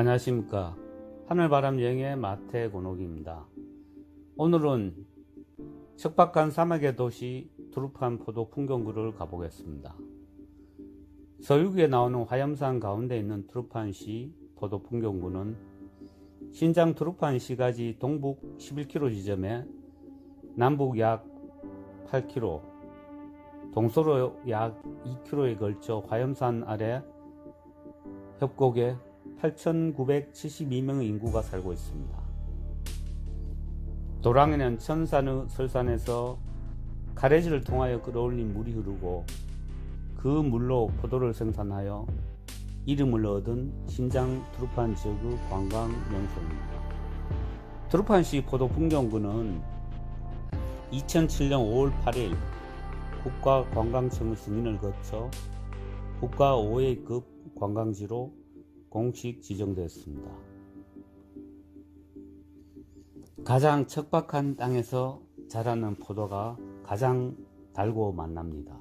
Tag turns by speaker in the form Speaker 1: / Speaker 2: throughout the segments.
Speaker 1: 안녕하십니까. 하늘바람 여행의 마태곤옥입니다. 오늘은 척박한 사막의 도시 두루판 포도 풍경구를 가보겠습니다. 서유기에 나오는 화염산 가운데 있는 두루판시 포도 풍경구는 신장 두루판시가지 동북 11km 지점에 남북 약 8km 동서로 약 2km에 걸쳐 화염산 아래 협곡에 8,972명의 인구가 살고 있습니다. 도랑에는 천산의 설산에서 가래지를 통하여 끌어올린 물이 흐르고 그 물로 포도를 생산하여 이름을 얻은 신장 트루판 지역의 관광 명소입니다. 트루판시 포도 풍경구는 2007년 5월 8일 국가관광청 승인을 거쳐 국가 5회급 관광지로 공식 지정되었습니다. 가장 척박한 땅에서 자라는 포도가 가장 달고 만납니다.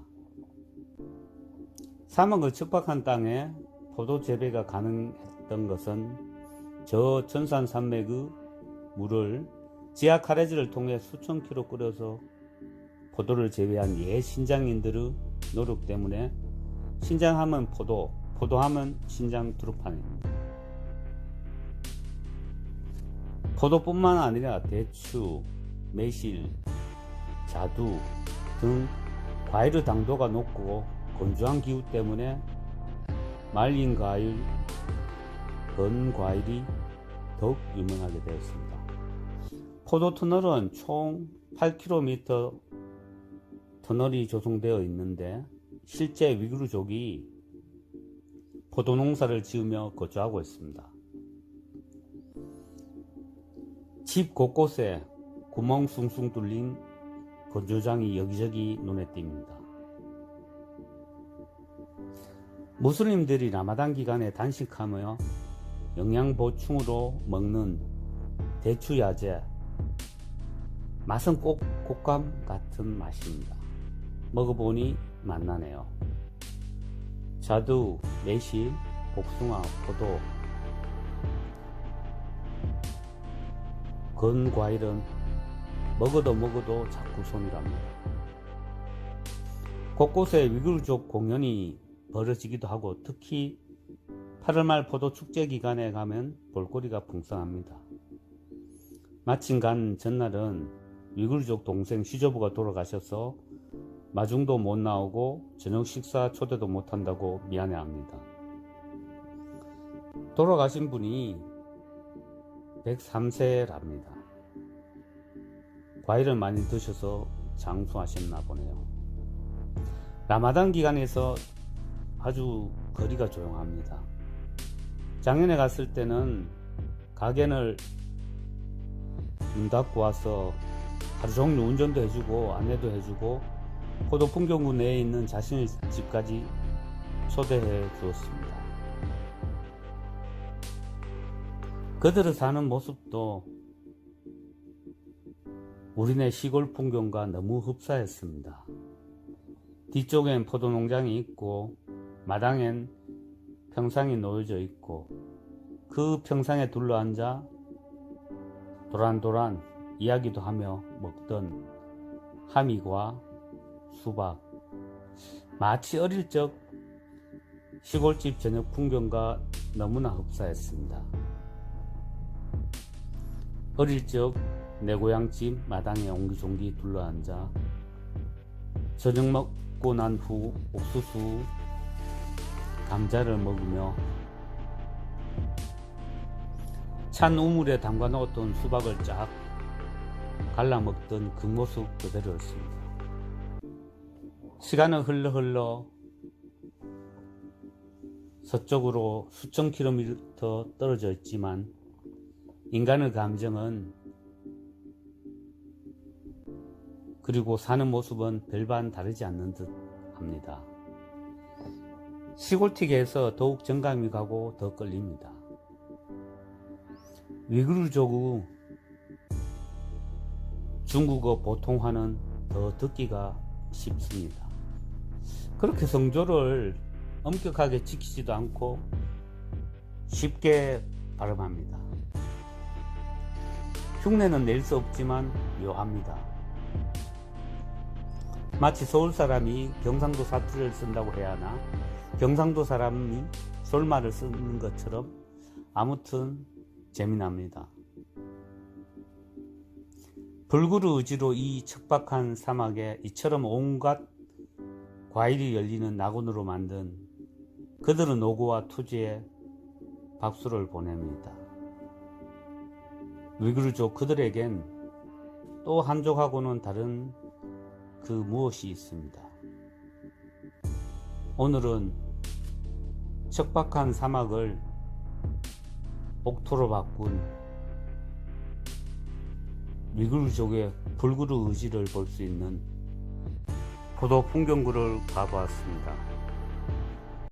Speaker 1: 사막의 척박한 땅에 포도 재배가 가능했던 것은 저 천산 산맥의 물을 지하 카레지를 통해 수천 킬로 끓여서 포도를 재배한 옛 신장인들의 노력 때문에 신장하면 포도, 포도하면 신장 두루판입니다. 포도뿐만 아니라 대추, 매실, 자두 등 과일의 당도가 높고 건조한 기후 때문에 말린 과일, 건 과일이 더욱 유명하게 되었습니다. 포도 터널은 총 8km 터널이 조성되어 있는데 실제 위구르족이 포도 농사를 지으며 거주하고 있습니다. 집 곳곳에 구멍 숭숭 뚫린 건조장이 여기저기 눈에 띕니다. 무슬림들이 라마단 기간에 단식하며 영양 보충으로 먹는 대추 야제 맛은 꼭 곶감 같은 맛입니다. 먹어보니 맛나네요. 자두, 매실, 복숭아, 포도, 건 과일은 먹어도 먹어도 자꾸 손이 갑니다. 곳곳에 위글족 공연이 벌어지기도 하고 특히 8월 말 포도 축제 기간에 가면 볼거리가 풍성합니다. 마침 간 전날은 위글족 동생 시조부가 돌아가셔서 마중도 못 나오고 저녁 식사 초대도 못 한다고 미안해 합니다. 돌아가신 분이 103세랍니다. 과일을 많이 드셔서 장수하셨나 보네요. 라마단 기간에서 아주 거리가 조용합니다. 작년에 갔을 때는 가게를 문 닫고 와서 하루 종일 운전도 해주고 안내도 해주고 포도 풍경구 내에 있는 자신의 집까지 초대해 주었습니다. 그들을 사는 모습도 우리네 시골 풍경과 너무 흡사했습니다. 뒤쪽엔 포도 농장이 있고 마당엔 평상이 놓여져 있고 그 평상에 둘러앉아 도란도란 이야기도 하며 먹던 하미과 수박 마치 어릴 적 시골집 저녁 풍경과 너무나 흡사했습니다. 어릴 적 내 고향집 마당에 옹기종기 둘러앉아 저녁 먹고 난 후 옥수수 감자를 먹으며 찬 우물에 담가 놓았던 수박을 쫙 갈라 먹던 그 모습 그대로였습니다. 시간은 흘러 흘러 서쪽으로 수천 킬로미터 떨어져 있지만 인간의 감정은 그리고 사는 모습은 별반 다르지 않는 듯 합니다. 시골틱에서 더욱 정감이 가고 더 끌립니다. 위구르족의 중국어 보통화는 더 듣기가 쉽습니다. 그렇게 성조를 엄격하게 지키지도 않고 쉽게 발음합니다. 흉내는 낼 수 없지만 묘합니다. 마치 서울 사람이 경상도 사투리를 쓴다고 해야 하나 경상도 사람이 솔말을 쓰는 것처럼 아무튼 재미납니다. 불구르 의지로 이 척박한 사막에 이처럼 온갖 과일이 열리는 낙원으로 만든 그들은 노고와 투지에 박수를 보냅니다. 위그르족 그들에겐 또 한족하고는 다른 그 무엇이 있습니다. 오늘은 척박한 사막을 옥토로 바꾼 위그르족의 불구르 의지를 볼 수 있는 고도 풍경구를 가보았습니다.